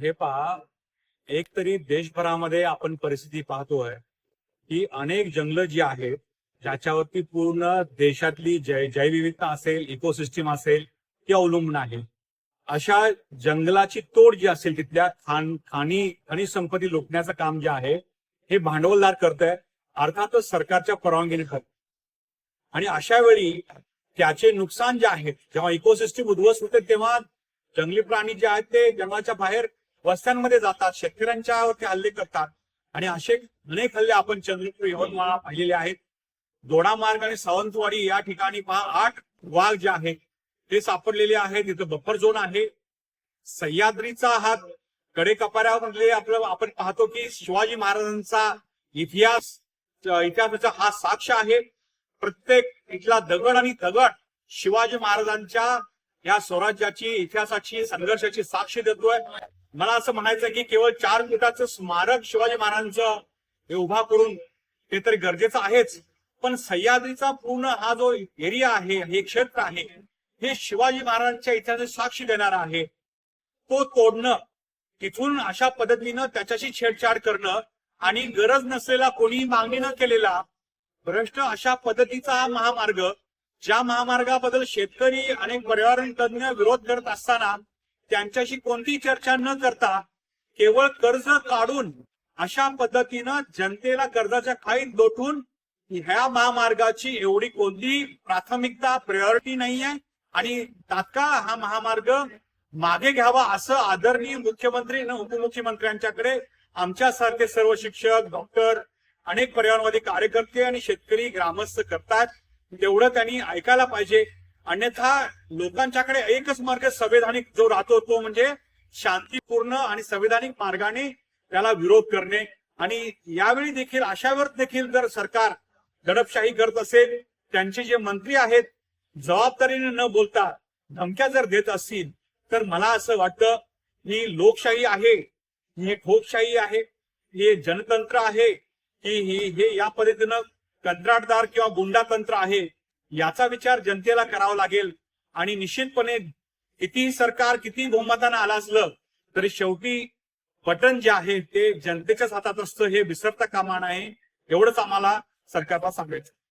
हे पहा एक तरी देशभरामध्ये आपण परिस्थिती पाहतोय की अनेक जंगलं जी आहेत ज्याच्यावरती पूर्ण देशातली जै जैवविविधता असेल इकोसिस्टीम असेल ती अवलंबून आहे. अशा जंगलाची तोड जी असेल तिथल्या खान खाणी खनिज संपत्ती लुटण्याचं काम जे आहे हे भांडवलदार करत आहे अर्थातच सरकारच्या परवानगीने करत आणि अशा वेळी त्याचे नुकसान जे आहे जेव्हा इकोसिस्टीम उद्ध्वस्त होते तेव्हा जंगली प्राणी जे आहेत ते जंगलाच्या बाहेर वस्त्यांमध्ये जातात शेतकऱ्यांच्यावरती हल्ले करतात. आणि असे अनेक हल्ले आपण चंद्रपूर यवतमाळ पाहिलेले आहेत. दोडामार्ग आणि सावंतवाडी या ठिकाणी पहा आठ वाघ जे आहेत ते सापडलेले आहेत. इथं बफर झोन आहे. सह्याद्रीचा हा कडेकपाऱ्यामधले आपलं आपण पाहतो की शिवाजी महाराजांचा इतिहास इतिहासाचा हा साक्ष आहे. प्रत्येक इथला दगड आणि दगड शिवाजी महाराजांच्या या स्वराज्याची इतिहासाची संघर्षाची साक्ष देतोय. मला असं म्हणायचं की केवळ चार फुटाचं स्मारक शिवाजी महाराजांचं हे उभा करून ते तरी गरजेचं आहेच. पण सह्याद्रीचा पूर्ण हा जो एरिया आहे हे क्षेत्र आहे हे शिवाजी महाराजांच्या इतिहासाची साक्ष देणार आहे. तो तोडणं तिथून अशा पद्धतीनं त्याच्याशी छेडछाड करणं आणि गरज नसलेला कोणी मागणी न केलेला भ्रष्ट अशा पद्धतीचा हा महामार्ग ज्या महामार्गाबद्दल शेतकरी आणि पर्यावरण तज्ञ विरोध करत असताना त्यांच्याशी कोणतीही चर्चा न करता केवळ कर्ज काढून अशा पद्धतीनं जनतेला कर्जाच्या खाईत लोटून ह्या महामार्गाची एवढी कोणती प्राथमिकता प्रायोरिटी नाहीये आणि तात्काळ हा महामार्ग मागे घ्यावा असं आदरणीय मुख्यमंत्री आणि उपमुख्यमंत्र्यांच्याकडे आमच्यासारखे सर्व शिक्षक डॉक्टर अनेक पर्यावरणवादी कार्यकर्ते आणि शेतकरी ग्रामस्थ करतात. तेवढं त्यांनी ऐकायला पाहिजे. अन्यथा लोकांच्याकडे एकच मार्ग संवैधानिक जो राहतो तो म्हणजे शांतीपूर्ण आणि संवैधानिक मार्गाने त्याला विरोध करणे. आणि यावेळी देखील अशावर देखील जर सरकार दडपशाही करत असेल त्यांचे जे मंत्री आहेत जबाबदारीने न बोलता धमक्या जर देत असतील तर मला असं वाटतं ही लोकशाही आहे हे ठोकशाही आहे हे जनतंत्र आहे की ही हे या पद्धतीनं कंत्राटदार किंवा गुंडा तंत्र आहे याचा विचार जनतेला करावा लागेल. आणि निश्चितपणे कितीही सरकार किती बहुमतानं आलं असलं तरी शेवटी बटन जे आहे ते जनतेच्याच हातात असतं हे विसरता कामा नाही एवढंच आम्हाला सरकारला सांगायचं